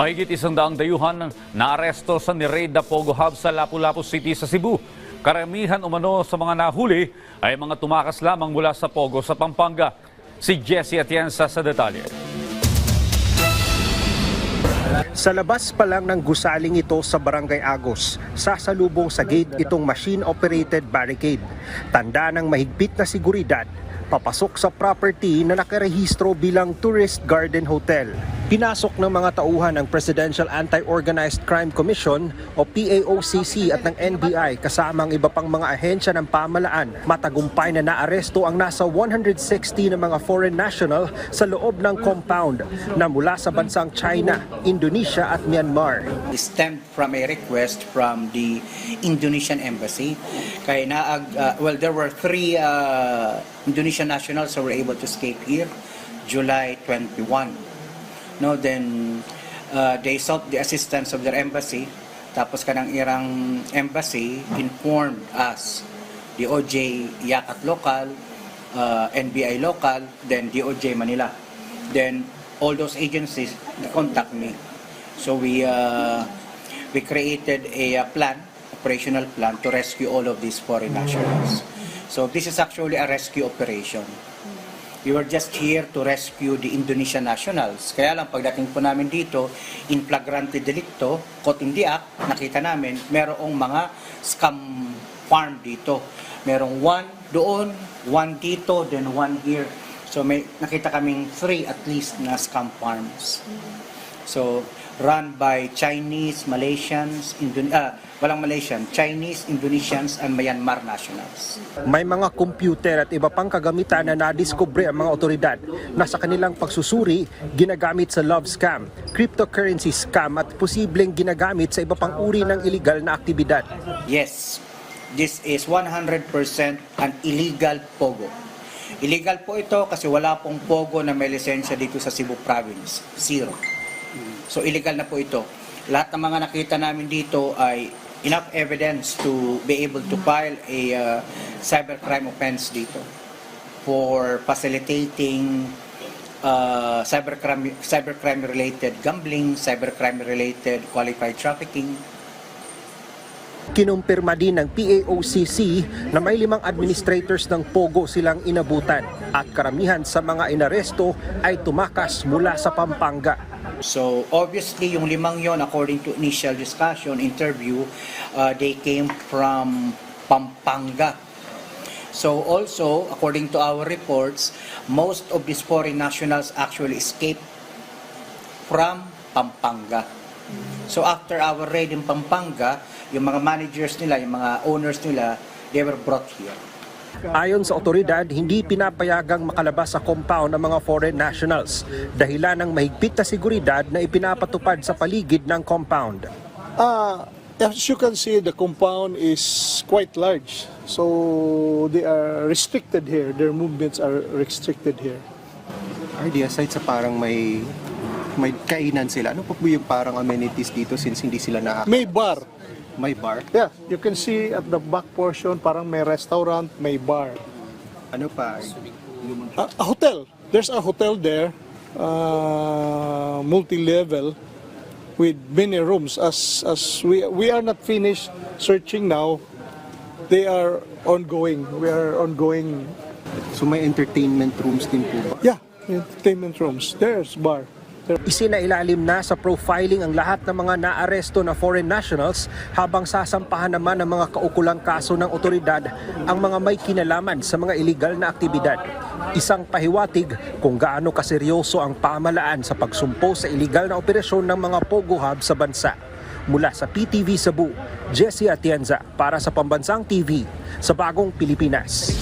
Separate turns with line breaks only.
Mahigit isang daang dayuhan na aresto sa Nireda Pogo Hub sa Lapu-Lapu City sa Cebu. Karamihan umano sa mga nahuli ay mga tumakas lamang mula sa Pogo sa Pampanga. Si Jesse Atienza sa detalye.
Sa labas pa lang ng gusaling ito sa Barangay Agos, sasalubong sa gate itong machine-operated barricade. Tanda ng mahigpit na seguridad, papasok sa property na nakarehistro bilang Tourist Garden Hotel. Pinasok ng mga tauhan ng Presidential Anti-Organized Crime Commission o PAOCC at ng NBI kasama ang iba pang mga ahensya ng pamalaan. Matagumpay na naaresto ang nasa 160 na mga foreign national sa loob ng compound na mula sa bansang China, Indonesia at Myanmar.
stemmed from a request from the Indonesian embassy. Kaya naag, uh, well, there were three uh, Indonesian nationals who were able to escape here, July 21. No, then uh, they sought the assistance of their embassy. Tapos kanang irang embassy informed us, the DOJ Yakat local, uh, NBI local, then DOJ Manila. Then all those agencies contact me. So we uh, we created a uh, plan, operational plan to rescue all of these foreign nationals. So this is actually a rescue operation. We were just here to rescue the Indonesian nationals. Kaya lang pagdating po namin dito, in flagrante delicto, caught in the act, nakita namin merong mga scam farm dito. Merong one doon, one dito, then one here. So may nakita kaming three at least na scam farms. So, run by Chinese, Malaysians, Indon ah, walang Malaysian, Chinese, Indonesians, and Myanmar nationals.
May mga computer at iba pang kagamitan na nadiskubre ang mga otoridad na sa kanilang pagsusuri ginagamit sa love scam, cryptocurrency scam at posibleng ginagamit sa iba pang uri ng illegal na aktibidad.
Yes, this is 100% an illegal pogo. Illegal po ito kasi wala pong pogo na may lisensya dito sa Cebu Province. Zero. So illegal na po ito. Lahat ng mga nakita namin dito ay enough evidence to be able to file a uh, cybercrime offense dito for facilitating uh, cybercrime cybercrime related gambling, cybercrime related qualified trafficking,
Kinumpirma din ng PAOCC na may limang administrators ng POGO silang inabutan at karamihan sa mga inaresto ay tumakas mula sa Pampanga.
So obviously yung limang yon according to initial discussion, interview, uh, they came from Pampanga. So also according to our reports, most of these foreign nationals actually escaped from Pampanga. So after our raid in Pampanga, yung mga managers nila, yung mga owners nila, they were brought here.
Ayon sa otoridad, hindi pinapayagang makalabas sa compound ng mga foreign nationals dahilan ng mahigpit na seguridad na ipinapatupad sa paligid ng compound.
Uh, as you can see, the compound is quite large. So they are restricted here. Their movements are restricted here.
RD, aside sa parang may may kainan sila, ano pa po yung parang amenities dito since hindi sila na
May bar.
May bar?
Yeah, you can see at the back portion, parang may restaurant, may bar.
Ano pa?
A, a hotel. There's a hotel there, uh, multi-level, with many rooms. As as we we are not finished searching now, they are ongoing. We are ongoing.
So may entertainment rooms din po ba?
Yeah, entertainment rooms. There's bar.
Isinailalim na sa profiling ang lahat ng mga naaresto na foreign nationals habang sasampahan naman ng mga kaukulang kaso ng otoridad ang mga may kinalaman sa mga illegal na aktibidad. Isang pahiwatig kung gaano kaseryoso ang pamalaan sa pagsumpo sa illegal na operasyon ng mga Pogo Hub sa bansa. Mula sa PTV Cebu, Jesse Atienza para sa Pambansang TV sa Bagong Pilipinas.